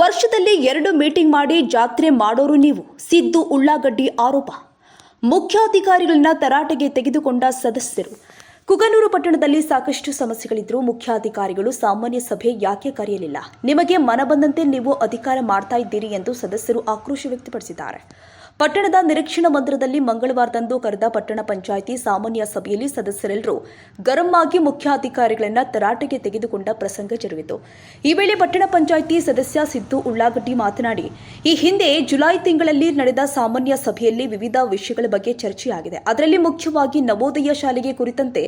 ವರ್ಷದಲ್ಲಿ ಎರಡು ಮೀಟಿಂಗ್ ಮಾಡಿ ಜಾತ್ರೆ ಮಾಡೋರು ನೀವು. ಸಿದ್ದು ಉಳ್ಳಾಗಡ್ಡಿ ಆರೋಪ. ಮುಖ್ಯಾಧಿಕಾರಿಗಳನ್ನ ತರಾಟೆಗೆ ತೆಗೆದುಕೊಂಡ ಸದಸ್ಯರು. ಕುಗನೂರು ಪಟ್ಟಣದಲ್ಲಿ ಸಾಕಷ್ಟು ಸಮಸ್ಯೆಗಳಿದ್ರು ಮುಖ್ಯಾಧಿಕಾರಿಗಳು ಸಾಮಾನ್ಯ ಸಭೆ ಯಾಕೆ ಕರೆಯಲಿಲ್ಲ? ನಿಮಗೆ ಮನ ಬಂದಂತೆ ನೀವು ಅಧಿಕಾರ ಮಾಡ್ತಾ ಇದ್ದೀರಿ ಎಂದು ಸದಸ್ಯರು ಆಕ್ರೋಶ ವ್ಯಕ್ತಪಡಿಸಿದ್ದಾರೆ. ಪಟ್ಟಣದ ನಿರೀಕ್ಷಣಾ ಮಂದಿರದಲ್ಲಿ ಮಂಗಳವಾರದಂದು ಕರೆದ ಪಟ್ಟಣ ಪಂಚಾಯಿತಿ ಸಾಮಾನ್ಯ ಸಭೆಯಲ್ಲಿ ಸದಸ್ಯರೆಲ್ಲರೂ ಗರಂ ಆಗಿ ಮುಖ್ಯಾಧಿಕಾರಿಗಳನ್ನ ತರಾಟೆಗೆ ತೆಗೆದುಕೊಂಡ ಪ್ರಸಂಗ ಜರುಗಿತು. ಈ ವೇಳೆ ಪಟ್ಟಣ ಪಂಚಾಯಿತಿ ಸದಸ್ಯ ಸಿದ್ದು ಉಳ್ಳಾಗಡ್ಡಿ ಮಾತನಾಡಿ, ಈ ಹಿಂದೆ ಜುಲೈ ತಿಂಗಳಲ್ಲಿ ನಡೆದ ಸಾಮಾನ್ಯ ಸಭೆಯಲ್ಲಿ ವಿವಿಧ ವಿಷಯಗಳ ಬಗ್ಗೆ ಚರ್ಚೆಯಾಗಿದೆ. ಅದರಲ್ಲಿ ಮುಖ್ಯವಾಗಿ ನವೋದಯ ಶಾಲೆಗೆ ಕುರಿತಂತೆ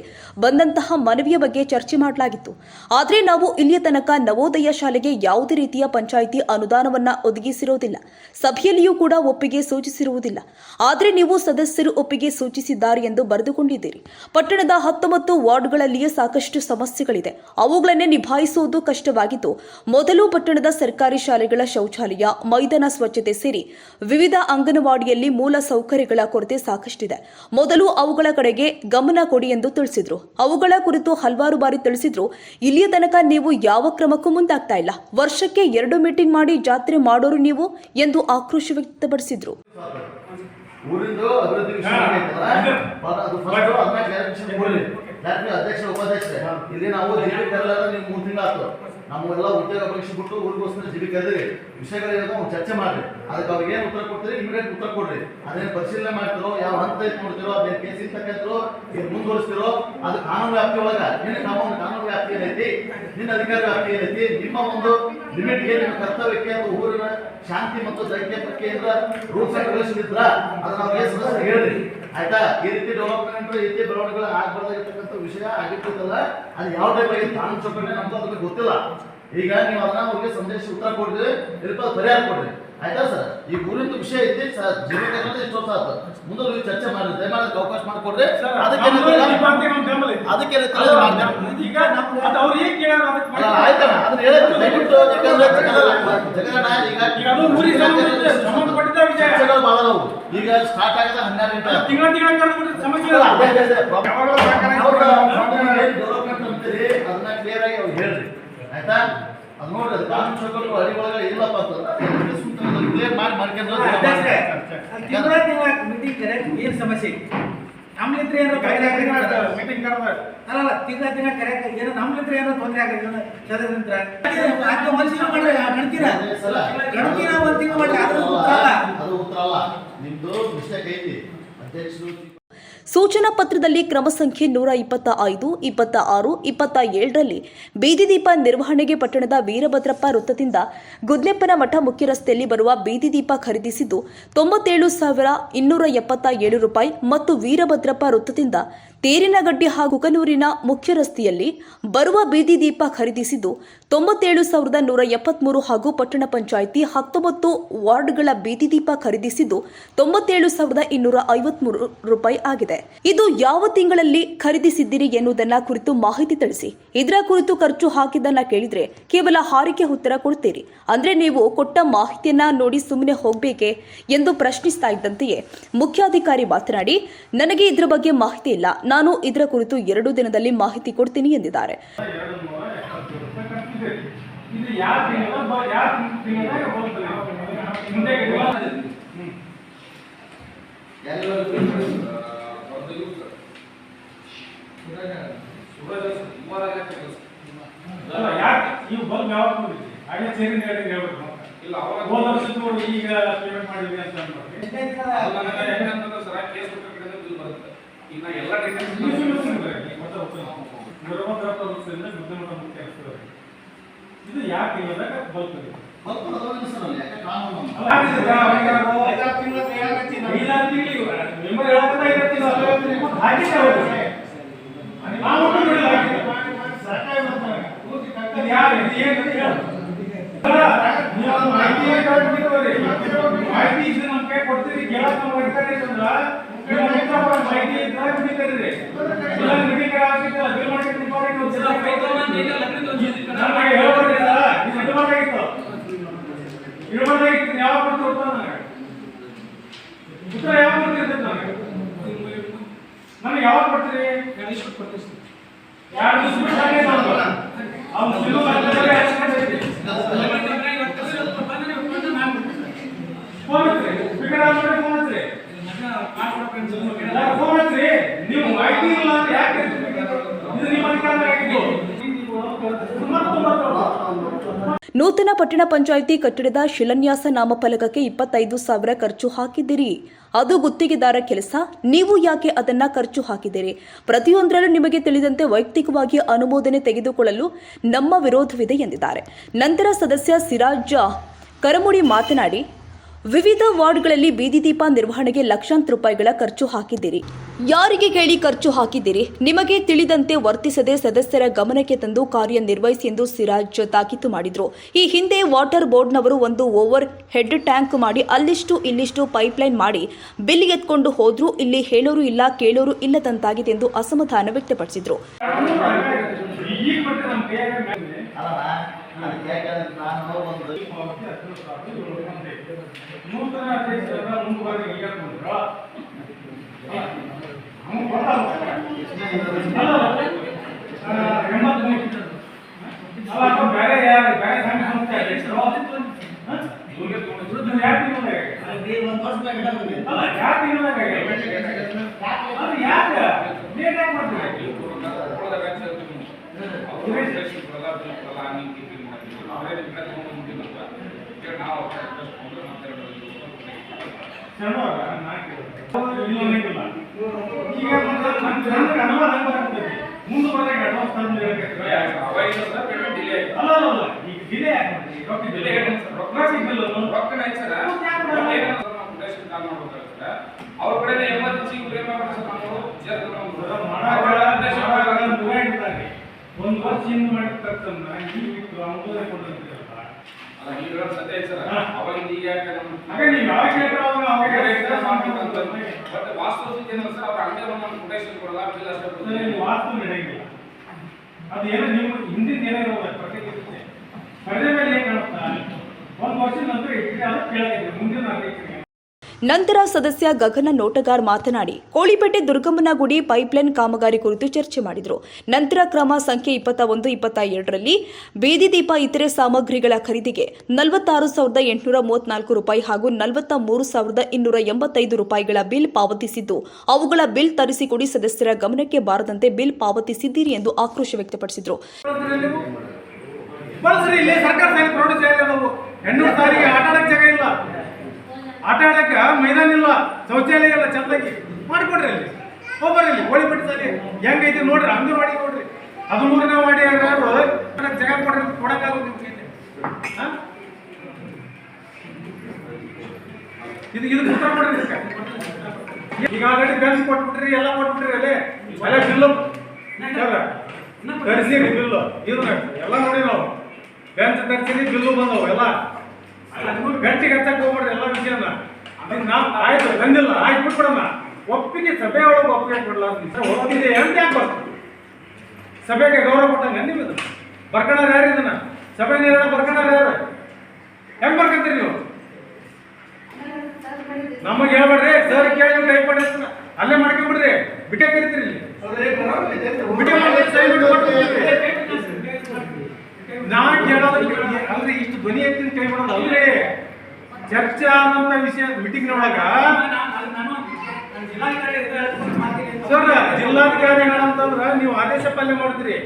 ಬಂದಂತಹ ಮನವಿಯ ಬಗ್ಗೆ ಚರ್ಚೆ ಮಾಡಲಾಗಿತ್ತು. ಆದರೆ ನಾವು ಇಲ್ಲಿಯ ತನಕ ನವೋದಯ ಶಾಲೆಗೆ ಯಾವುದೇ ರೀತಿಯ ಪಂಚಾಯಿತಿ ಅನುದಾನವನ್ನ ಒದಗಿಸಿರುವುದಿಲ್ಲ ಸಭೆಯಲ್ಲಿಯೂ ಕೂಡ ಒಪ್ಪಿಗೆ ಸೂಚಿಸಿರುವುದಿಲ್ಲ. ಆದರೆ ನೀವು ಸದಸ್ಯರು ಒಪ್ಪಿಗೆ ಸೂಚಿಸಿದ್ದಾರೆ ಎಂದು ಬರೆದುಕೊಂಡಿದ್ದೀರಿ. ಪಟ್ಟಣದ ಹತ್ತೊಂಬತ್ತು ವಾರ್ಡ್ಗಳಲ್ಲಿಯೇ ಸಾಕಷ್ಟು ಸಮಸ್ಯೆಗಳಿದೆ. ಅವುಗಳನ್ನೇ ನಿಭಾಯಿಸುವುದು ಕಷ್ಟವಾಗಿದ್ದು, ಮೊದಲು ಪಟ್ಟಣದ ಸರ್ಕಾರಿ ಶಾಲೆಗಳ ಶೌಚಾಲಯ, ಮೈದಾನ ಸ್ವಚ್ಛತೆ ಸೇರಿ ವಿವಿಧ ಅಂಗನವಾಡಿಯಲ್ಲಿ ಮೂಲ ಸೌಕರ್ಯಗಳ ಕೊರತೆ ಸಾಕಷ್ಟಿದೆ. ಮೊದಲು ಅವುಗಳ ಕಡೆಗೆ ಗಮನ ಕೊಡಿ ಎಂದು ತಿಳಿಸಿದ್ರು. ಅವುಗಳ ಕುರಿತು ಹಲವಾರು ಬಾರಿ ತಿಳಿಸಿದ್ರು. ಇಲ್ಲಿಯ ತನಕ ನೀವು ಯಾವ ಕ್ರಮಕ್ಕೂ ಮುಂದಾಗ್ತಾ ಇಲ್ಲ. ವರ್ಷಕ್ಕೆ ಎರಡು ಮೀಟಿಂಗ್ ಮಾಡಿ ಜಾತ್ರೆ ಮಾಡೋರು ನೀವು ಎಂದು ಆಕ್ರೋಶ ವ್ಯಕ್ತಪಡಿಸಿದ್ರು. ಊರಿಂದು ಅಭಿವೃದ್ಧಿ ಅಧ್ಯಕ್ಷ ಉಪಾಧ್ಯಕ್ಷರೇ. ಇಲ್ಲಿ ನಾವು ಜಿಬಿ ಕರೆಲಾರ ನೀವು ಮೂರು ತಿಂಗಳು ನಮ್ಮೆಲ್ಲ ಉದ್ಯೋಗ ಪರೀಕ್ಷೆ ಬಿಟ್ಟು ಊರಿಗೋಸ್ಕರ ಜಿಬಿ ಕರೆದ್ರಿ. ವಿಷಯಗಳಿರೋದು ಚರ್ಚೆ ಮಾಡ್ರಿ. ಅದಕ್ಕೆ ಅವ್ರಿಗೆ ಏನು ಉತ್ತರ ಕೊಡ್ತೀರಿ? ಇಮಿಡಿಯೇಟ್ ಉತ್ತರ ಕೊಡ್ರಿ. ಅದೇನು ಪರಿಶೀಲನೆ ಮಾಡ್ತಿರೋ ಯಾವ ಹಂತ ಐತ್ ನೋಡ್ತಿರೋ ಅದೇನು ಕೇಸ್ ತಕ್ಕಂತಿರೋ ಏನು ಮುಂದುವರಿಸ್ತಿರೋ ಅದು ಕಾನೂನು ವ್ಯಾಪ್ತಿ ಒಳಗ. ನಿನ್ನ ಕಾನೂನು ಕಾನೂನು ವ್ಯಾಪ್ತಿ ಏನೈತಿ? ನಿನ್ನ ಅಧಿಕಾರ ವ್ಯಾಪ್ತಿ ಏನೈತಿ? ನಿಮ್ಮ ಒಂದು ಲಿಮಿಟ್ಗೆ ನಿಮ್ಮ ಕರ್ತವ್ಯಕ್ಕೆ ಊರಿನ ಶಾಂತಿ ಮತ್ತು ದೈತ್ಯಕ್ಕೆ ರೂಲ್ಸ್ ಅಂಡ್ ಅದನ್ನ ಸದಸ್ಯರು ಹೇಳ್ರಿ ಆಯ್ತಾ? ಈ ರೀತಿ ಡೆವಲಪ್ಮೆಂಟ್, ಈ ರೀತಿ ಬೆಳವಣಿಗೆಗಳು ಆಗ್ಬಾರ್ದಾಗಿರ್ತಕ್ಕಂಥ ವಿಷಯ ಆಗಿರ್ತದಲ್ಲ, ಅದು ಯಾವ ಟೈಪ್ ಆಗಿ ಕಾನೂನು ಅಂತ ಅದ್ರ ಗೊತ್ತಿಲ್ಲ. ಈಗ ನೀವು ಅದನ್ನ ಅವ್ರಿಗೆ ಸಂದೇಶ ಉತ್ತರ ಕೊಡ್ರಿ ಇರ್ಬೋದು ಪರಿಹಾರ ಕೊಡ್ರಿ. ಆಯ್ತಾ ಸರ್? ಈ ಊರಿಂದು ವಿಷಯ ಐತಿ ಸರ್ ಎಷ್ಟು ವರ್ಷ ಆಯ್ತು ಮುಂದೆ ನೀವು ಚರ್ಚೆ ಮಾಡ್ರಿ ದಯಮಾಡಿ ಅವಕಾಶ ಮಾಡಿಕೊಡ್ರಿ. ಅದಕ್ಕೆ ಅದಕ್ಕೆ ಈಗ ಅವ್ರು ಏನ್ ಕೇಳ ಅಲ್ಲ, ಅದನ್ನ ಹೇಳಿದ್ರು ದಯವಿಟ್ಟು ಯಾಕಂದ್ರೆ ಜಗನ್ನ- ಜಗನ್ನ ಈಗ ಊರಿಗೆ ಸಂಬಂಧಪಟ್ಟಿದ್ದ ವಿಷಯ. ಚರ್ಚೆಗಳು ಭಾಳ ಈಗ ಸ್ಟಾರ್ಟ್ ಆಗಿದೆ ಹನ್ನೆರಡು ಗಂಟೆ ತಿಂಗಳ ತಿಂಗಳ ಸಮಸ್ಯೆ ಇಲ್ಲ. ಅದೇ ಅದೇ ಅಂತೀರಿ, ಅದನ್ನ ಕ್ಲಿಯರ್ ಆಗಿ ಹೇಳ್ರಿ. ಆಯ್ತಾ? ಅದು ನೋಡ್ರಿ ಕಾನೂನು ಚೌಕಟ್ಟು ಹಳ್ಳಿ ಒಳಗಡೆ ಇಲ್ಲಪ್ಪ ಅಂತಂದ್ರೆ ಮಾಡಿ ಮೀಟಿಂಗ್ ಏನ್ ಸಮಸ್ಯೆ? ನಮ್ಲಿಂತ್ರ ಮೀಟಿಂಗ್ ಅಲ್ಲ ಮಾಡ್ತಾರೆ, ಮೀಟಿಂಗ್ ಕರೆದ ಅಲ್ಲಲ್ಲ ತಿಂಗಳ ತಿಂಗಳ ಕರೆಕ್ಟ್ ಏನೋ ನಮ್ಲಿಂತ್ರ ಏನೋ ತೊಂದರೆ ಆಗೈತೆ ಚದರಿಂತ್ರ ಅದ್ನ ಮನುಷ್ಯನ ಮಾಡ್ರಿ ಗಣತಿನ ಸಲ. ಗಣತಿನ ಒಂದ್ ತಿಂಗಳು ಮಾಡ್ರಿ ಅದ್ರ ಉತ್ತರ ಅಲ್ಲ. ಅದು ಉತ್ತರ ಅಲ್ಲ. ನಿಮ್ದು ಮಿಸ್ಟೇಕ್ ಐತಿ. ಅಧ್ಯಕ್ಷರು ಸೂಚನಾ ಪತ್ರದಲ್ಲಿ ಕ್ರಮ ಸಂಖ್ಯೆ ನೂರ ಇಪ್ಪತ್ತ ಐದು ಇಪ್ಪತ್ತ ಆರು ಇಪ್ಪತ್ತ ಏಳರಲ್ಲಿ ಬೀದಿದೀಪ ನಿರ್ವಹಣೆಗೆ ಪಟ್ಟಣದ ವೀರಭದ್ರಪ್ಪ ವೃತ್ತದಿಂದ ಗುದ್ಲೆಪ್ಪನ ಮಠ ಮುಖ್ಯ ರಸ್ತೆಯಲ್ಲಿ ಬರುವ ಬೀದಿದೀಪ ಖರೀದಿಸಿದ್ದು ತೊಂಬತ್ತೇಳು ಸಾವಿರ ಇನ್ನೂರ ಎಪ್ಪತ್ತ ಏಳು ರೂಪಾಯಿ ಮತ್ತು ವೀರಭದ್ರಪ್ಪ ವೃತ್ತದಿಂದ ತೇರಿನಗಡ್ಡಿ ಹಾಗೂ ಕುಕನೂರಿನ ಮುಖ್ಯ ರಸ್ತೆಯಲ್ಲಿ ಬರುವ ಬೀದಿ ದೀಪ ಖರೀದಿಸಿದ್ದು ತೊಂಬತ್ತೇಳು ಸಾವಿರದ ನೂರ ಎಪ್ಪತ್ಮೂರು ಹಾಗೂ ಪಟ್ಟಣ ಪಂಚಾಯಿತಿ ಹತ್ತೊಂಬತ್ತು ವಾರ್ಡ್ಗಳ ಬೀದಿ ದೀಪ ಖರೀದಿಸಿದ್ದು ತೊಂಬತ್ತೇಳು ಸಾವಿರದ ಇನ್ನೂರ ಐವತ್ಮೂರು ರೂಪಾಯಿ ಆಗಿದೆ. ಇದು ಯಾವ ತಿಂಗಳಲ್ಲಿ ಖರೀದಿಸಿದ್ದೀರಿ ಎನ್ನುವುದನ್ನ ಕುರಿತು ಮಾಹಿತಿ ತಿಳಿಸಿ. ಇದರ ಕುರಿತು ಖರ್ಚು ಹಾಕಿದ್ದನ್ನ ಕೇಳಿದ್ರೆ ಕೇವಲ ಹಾರಿಕೆ ಉತ್ತರ ಕೊಡ್ತೀರಿ. ಅಂದ್ರೆ ನೀವು ಕೊಟ್ಟ ಮಾಹಿತಿಯನ್ನ ನೋಡಿ ಸುಮ್ಮನೆ ಹೋಗ್ಬೇಕೆ ಎಂದು ಪ್ರಶ್ನಿಸ್ತಾ ಇದ್ದಂತೆಯೇ ಮುಖ್ಯಾಧಿಕಾರಿ ಮಾತನಾಡಿ, ನನಗೆ ಇದರ ಬಗ್ಗೆ ಮಾಹಿತಿ ಇಲ್ಲ. ನಾನು ಇದರ ಕುರಿತು ಎರಡು ದಿನದಲ್ಲಿ ಮಾಹಿತಿ ಕೊಡ್ತೀನಿ ಎಂದಿದ್ದಾರೆ. ಇಲ್ಲ ಈಗ ಪೇಮೆಂಟ್ ಮಾಡಿದ್ವಿ ಅಂತ ಅನ್ಬಿಟ್ಟು. ಸರ್ ಕೇಸ್ ಬಿಲ್ ಬರುತ್ತೆ ಈಗ ನಾ ಎಲ್ಲ ರಸ್ತೆ. ಇದು ಯಾಕೆ ತಿಂಗಳದಾಗ ಬರ್ತದೆ ಕನಿಷ್ಠ ಫೋನ್ ಫೋನ್ ಹತ್ರಿ ನೀವು ಮಾಹಿತಿ ಇಲ್ಲ ಅಂದ್ರೆ ಯಾಕೆ? ನೂತನ ಪಟ್ಟಣ ಪಂಚಾಯಿತಿ ಕಟ್ಟಡದ ಶಿಲಾನ್ಯಾಸ ನಾಮಫಲಕಕ್ಕೆ ಇಪ್ಪತ್ತೈದು ಸಾವಿರ ಖರ್ಚು ಹಾಕಿದ್ದೀರಿ. ಅದು ಗುತ್ತಿಗೆದಾರ ಕೆಲಸ, ನೀವು ಯಾಕೆ ಅದನ್ನ ಖರ್ಚು ಹಾಕಿದ್ದೀರಿ? ಪ್ರತಿಯೊಂದರಲ್ಲೂ ನಿಮಗೆ ತಿಳಿದಂತೆ ವೈಯಕ್ತಿಕವಾಗಿ ಅನುಮೋದನೆ ತೆಗೆದುಕೊಳ್ಳಲು ನಮ್ಮ ವಿರೋಧವಿದೆ ಎಂದಿದ್ದಾರೆ. ನಂತರ ಸದಸ್ಯ ಸಿರಾಜ್ ಕರಮುಡಿ ಮಾತನಾಡಿ ವಿವಿಧ ವಾರ್ಡ್ಗಳಲ್ಲಿ ಬೀದಿ ದೀಪ ನಿರ್ವಹಣೆಗೆ ಲಕ್ಷಾಂತರ ರೂಪಾಯಿಗಳ ಖರ್ಚು ಹಾಕಿದ್ದೀರಿ ಯಾರಿಗೆ ಕೇಳಿ ಖರ್ಚು ಹಾಕಿದ್ದೀರಿ ನಿಮಗೆ ತಿಳಿದಂತೆ ವರ್ತಿಸದೆ ಸದಸ್ಯರ ಗಮನಕ್ಕೆ ತಂದು ಕಾರ್ಯನಿರ್ವಹಿಸಿ ಎಂದು ಸಿರಾಜ್ ತಾಕೀತು ಮಾಡಿದ್ರು ಈ ಹಿಂದೆ ವಾಟರ್ ಬೋರ್ಡ್ನವರು ಒಂದು ಓವರ್ ಹೆಡ್ ಟ್ಯಾಂಕ್ ಮಾಡಿ ಅಲ್ಲಿಷ್ಟು ಇಲ್ಲಿಷ್ಟು ಪೈಪ್ಲೈನ್ ಮಾಡಿ ಬಿಲ್ ಎತ್ಕೊಂಡು ಹೋದ್ರೂ ಇಲ್ಲಿ ಹೇಳೋರು ಇಲ್ಲ ಕೇಳೋರು ಇಲ್ಲದಂತಾಗಿದೆ ಎಂದು ಅಸಮಾಧಾನ ವ್ಯಕ್ತಪಡಿಸಿದ್ರು ನೂತನ ಅಧ್ಯಕ್ಷರನ್ನ ಮುಂದುವರೆದ ಕೊಡಲ್ಲ. ಅಲ್ಲ, ಬೇರೆ ಯಾರು ಬೇರೆ ಸಂಘ ಹ? ಇವ್ರದ್ದು ಮುಂದೆ ಬರ್ದಾಗ advance ತಂದು ಹೇಳ್ಬೇಕು. ಅಲ್ಲ ಅಲ್ಲ ಅಲ್ಲ ಈಗ ಡಿಲೇ ಯಾಕೆ ಮಾಡ್ತೀರಿ? ರೊಕ್ಕ ಡಿಲೇ ರೊಕ್ಕ ಅವ್ರ ಕಡೆ ಎಮರ್ಜೆನ್ಸಿ ಒಂದು ವರ್ಷ ಬಿಲ್ ಅಷ್ಟೇ ಅದ್ರಲ್ಲಿ ಕೊಡ್ತಾರೆ. ನೀವು ವಾಸ್ತು ನಡೆಯಂಗಿಲ್ಲ ಅದು ಏನೋ ನೀವು ಹಿಂದಿನ ಏನೋ ಇರೋದು ಪರದೆ ಮೇಲೆ ಏನು ಕಾಣುತ್ತಾ? ಒಂದು ವರ್ಷದ ನಂತರ ಇಟ್ಟಿಗೆ ಅದು ಮುಂದಿನ ನಂತರ ಸದಸ್ಯ ಗಗನ ನೋಟಗಾರ್ ಮಾತನಾಡಿ, ಕೋಳಿಪೇಟೆ ದುರ್ಗಮ್ಮನ ಗುಡಿ ಪೈಪ್ಲೈನ್ ಕಾಮಗಾರಿ ಕುರಿತು ಚರ್ಚೆ ಮಾಡಿದರು. ನಂತರ ಕ್ರಮ ಸಂಖ್ಯೆ ಇಪ್ಪತ್ತ ಒಂದು ಇಪ್ಪತ್ತ ಎರಡರಲ್ಲಿ ಬೀದಿ ದೀಪ ಇತರೆ ಸಾಮಗ್ರಿಗಳ ಖರೀದಿಗೆ ನಲವತ್ತಾರು ಸಾವಿರದ ಎಂಟುನೂರ ಮೂವತ್ನಾಲ್ಕು ರೂಪಾಯಿ ಹಾಗೂ ನಲವತ್ತ ಮೂರು ಸಾವಿರದ ಇನ್ನೂರ ಎಂಬತ್ತೈದು ರೂಪಾಯಿಗಳ ಬಿಲ್ ಪಾವತಿಸಿದ್ದು. ಅವುಗಳ ಬಿಲ್ ತರಿಸಿಕೊಡಿ ಸದಸ್ಯರ ಗಮನಕ್ಕೆ ಬಾರದಂತೆ ಬಿಲ್ ಪಾವತಿಸಿದ್ದೀರಿ ಎಂದು ಆಕ್ರೋಶ ವ್ಯಕ್ತಪಡಿಸಿದರು. ಆಟ ಆಡಕ್ಕೆ ಜಾಗ ಇಲ್ಲ. ಆಟ ಆಡಕ್ಕ ಶೌಚಾಲಯ ಎಲ್ಲ ಚಂದಾಗಿ ಮಾಡಿಕೊಡ್ರಿ ಅಲ್ಲಿ. ಹೋಗ್ಬರ್ರಿ ಅಲ್ಲಿ. ಹೋಳಿಪಟ್ಟಿ ಸಾಲಿ ಹೆಂಗೈತಿ ನೋಡ್ರಿ, ಅಂಗನವಾಡಿ ನೋಡ್ರಿ. ಹದಿಮೂರನೇ ಮಾಡಿ ಯಾರು ಜಗ ಕೊಡ್ರಿ ಕೊಡಕ್ಕಾಗೋದು ನಿಮ್ಗೆ? ಇದು ಇದು ಉತ್ತರ ಇದಕ್ಕೆ. ಈಗ ಆಲ್ರೆಡಿ ಬೆಂಚ್ ಕೊಟ್ಬಿಟ್ರಿ, ಎಲ್ಲ ಕೊಟ್ಬಿಟ್ರಿ ಅಲ್ಲೇ. ಅಲ್ಲೇ ಬಿಲ್ಲು ತರಿಸಿರಿ ಬಿಲ್ಲು ಇದು ಎಲ್ಲ ನೋಡಿ ನಾವು. ಬೆಂಚ್ ತರಿಸಿರಿ ಬಿಲ್ಲು ಬಂದವು ಎಲ್ಲ. ಬೆಂಚಿಗೆ ಹಚ್ಚಕ್ ಹೋಗ್ಬಿಡ್ರಿ ಎಲ್ಲ ವಿಷಯನ. ಅದಕ್ಕೆ ಆಯ್ತು ಬಂದಿಲ್ಲ ಆಯ್ತು, ಬಿಟ್ಬಿಡಮ್ಮ. ಒಪ್ಪಿಗೆ ಸಭೆ ಒಳಗೆ ಒಪ್ಪಿಗೆ ಕೊಡಲ್ಲ ಒಪ್ಪಿದೆ ಅಂತ ಯಾಕೆ ಬರ್ತದೆ ಸಭೆಗೆ ಗೌರವ ಕೊಟ್ಟಂಗೆ ನಿಮ್ಮದು ಬರ್ಕಣಾರ ಯಾರು ಇದನ್ನ? ಸಭೆ ನಿರ್ಣಯ ಬರ್ಕಣಾರ ಯಾರು? ಹೆಂಗ್ ಬರ್ಕಂತೀರಿ ನೀವು? ನಮಗೆ ಹೇಳ್ಬೇಡ್ರಿ. ಸರ್ ಕೇಳಿ ಟೈಪ್ ಮಾಡಿ ಅಲ್ಲೇ ಮಾಡ್ಕೊಂಡ್ಬಿಡ್ರಿ ಬಿಟ್ಟೆ ಕರಿತೀರಿ ಬಿಟ್ಟೆ ಮಾಡಿ ಸೈ ಬಿಟ್ಟು ಹೊರ್ಟ್ ಹೋಗ್ಬಿಡ್ರಿ. ನಾ ಕೇಳೋದು ಕೇಳಿ- ಅಲ್ರಿ. ಇಷ್ಟು ಧ್ವನಿ ಎತ್ತಿನ ಕೈ ಮಾಡೋದು ಅಲ್ರಿ. ಚರ್ಚೆ ಆದಂತ ವಿಷಯ ಮೀಟಿಂಗ್ ಒಳಗ ಸರ್ ಜಿಲ್ಲಾಧಿಕಾರಿಗಳಂತಂದ್ರ ನೀವು ಆದೇಶ ಪಾಲನೆ ಮಾಡ್ತೀರಿ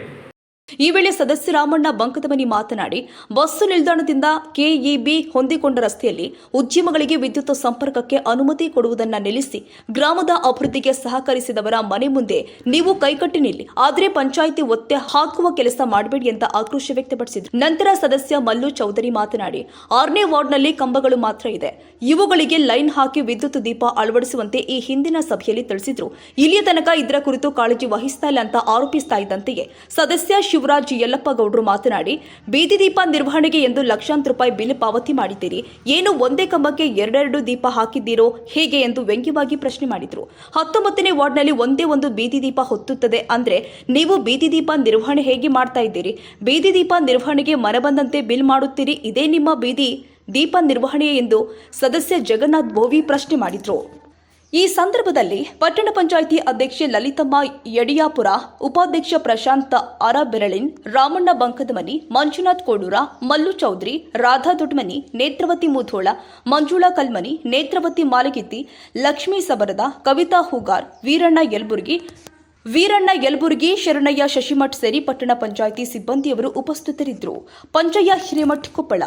ಈ ವೇಳೆ ಸದಸ್ಯ ರಾಮಣ್ಣ ಬಂಕದಮನಿ ಮಾತನಾಡಿ, ಬಸ್ಸು ನಿಲ್ದಾಣದಿಂದ ಕೆಇಬಿ ಹೊಂದಿಕೊಂಡ ರಸ್ತೆಯಲ್ಲಿ ಉದ್ಯಮಗಳಿಗೆ ವಿದ್ಯುತ್ ಸಂಪರ್ಕಕ್ಕೆ ಅನುಮತಿ ಕೊಡುವುದನ್ನು ನಿಲ್ಲಿಸಿ ಗ್ರಾಮದ ಅಭಿವೃದ್ಧಿಗೆ ಸಹಕರಿಸಿದವರ ಮನೆ ಮುಂದೆ ನೀವು ಕೈಕಟ್ಟಿ ನಿಲ್ಲಿ, ಆದರೆ ಪಂಚಾಯಿತಿ ಒತ್ತೆ ಹಾಕುವ ಕೆಲಸ ಮಾಡಬೇಡಿ ಅಂತ ಆಕ್ರೋಶ ವ್ಯಕ್ತಪಡಿಸಿದರು. ನಂತರ ಸದಸ್ಯ ಮಲ್ಲು ಚೌಧರಿ ಮಾತನಾಡಿ, ಆರನೇ ವಾರ್ಡ್ನಲ್ಲಿ ಕಂಬಗಳು ಮಾತ್ರ ಇದೆ. ಇವುಗಳಿಗೆ ಲೈನ್ ಹಾಕಿ ವಿದ್ಯುತ್ ದೀಪ ಅಳವಡಿಸುವಂತೆ ಈ ಹಿಂದಿನ ಸಭೆಯಲ್ಲಿ ತಿಳಿಸಿದ್ರು. ಇಲ್ಲಿಯ ತನಕ ಇದರ ಕುರಿತು ಕಾಳಜಿ ವಹಿಸ್ತಾ ಇಲ್ಲ ಅಂತ ಆರೋಪಿಸ್ತಾ ಇದ್ದಂತೆಯೇ ಸದಸ್ಯ ಶಿವರಾಜ್ ಯಲ್ಲಪ್ಪ ಗೌಡ್ರು ಮಾತನಾಡಿ, ಬೀದಿ ದೀಪ ನಿರ್ವಹಣೆಗೆ ಎಂದು ಲಕ್ಷಾಂತರ ರೂಪಾಯಿ ಬಿಲ್ ಪಾವತಿ ಮಾಡಿದ್ದೀರಿ. ಏನು ಒಂದೇ ಕಂಬಕ್ಕೆ ಎರಡೆರಡು ದೀಪ ಹಾಕಿದ್ದೀರೋ, ಹೇಗೆ ಎಂದು ವ್ಯಂಗ್ಯವಾಗಿ ಪ್ರಶ್ನೆ ಮಾಡಿದರು. ಹತ್ತೊಂಬತ್ತನೇ ವಾರ್ಡ್ನಲ್ಲಿ ಒಂದೇ ಒಂದು ಬೀದಿ ದೀಪ ಹೊತ್ತುತ್ತದೆ ಅಂದ್ರೆ, ನೀವು ಬೀದಿ ದೀಪ ನಿರ್ವಹಣೆ ಹೇಗೆ ಮಾಡ್ತಾ ಇದ್ದೀರಿ? ಬೀದಿ ದೀಪ ನಿರ್ವಹಣೆಗೆ ಮನಬಂದಂತೆ ಬಿಲ್ ಮಾಡುತ್ತೀರಿ, ಇದೇ ನಿಮ್ಮ ಬೀದಿ ದೀಪ ನಿರ್ವಹಣೆ ಎಂದು ಸದಸ್ಯ ಜಗನ್ನಾಥ್ ಬೋವಿ ಪ್ರಶ್ನೆ ಮಾಡಿದ್ರು. ಈ ಸಂದರ್ಭದಲ್ಲಿ ಪಟ್ಟಣ ಪಂಚಾಯಿತಿ ಅಧ್ಯಕ್ಷೆ ಲಲಿತಮ್ಮ ಯಡಿಯಾಪುರ ಉಪಾಧ್ಯಕ್ಷ ಪ್ರಶಾಂತ್ ಅರಬೆರಳಿನ್, ರಾಮಣ್ಣ ಬಂಕದಮನಿ, ಮಂಜುನಾಥ್ ಕೋಡೂರ, ಮಲ್ಲು ಚೌಧರಿ, ರಾಧಾ ದೊಡ್ಮನಿ, ನೇತ್ರವತಿ ಮುಧೋಳ, ಮಂಜುಳಾ ಕಲ್ಮನಿ, ನೇತ್ರವತಿ ಮಾಲಗಿತ್ತಿ ಲಕ್ಷ್ಮೀ ಸಬರದ, ಕವಿತಾ ಹೂಗಾರ್, ವೀರಣ್ಣ ಯಲ್ಬುರ್ಗಿ ವೀರಣ್ಣ ಯಲ್ಬುರ್ಗಿ, ಶರಣಯ್ಯ ಶಶಿಮಠ್ ಸೇರಿ ಪಟ್ಟಣ ಪಂಚಾಯಿತಿ ಸಿಬ್ಬಂದಿಯವರು ಉಪಸ್ಥಿತರಿದ್ದರು. ಪಂಚಯ್ಯ ಹಿರೇಮಠ್ ಕೊಪ್ಪಳ.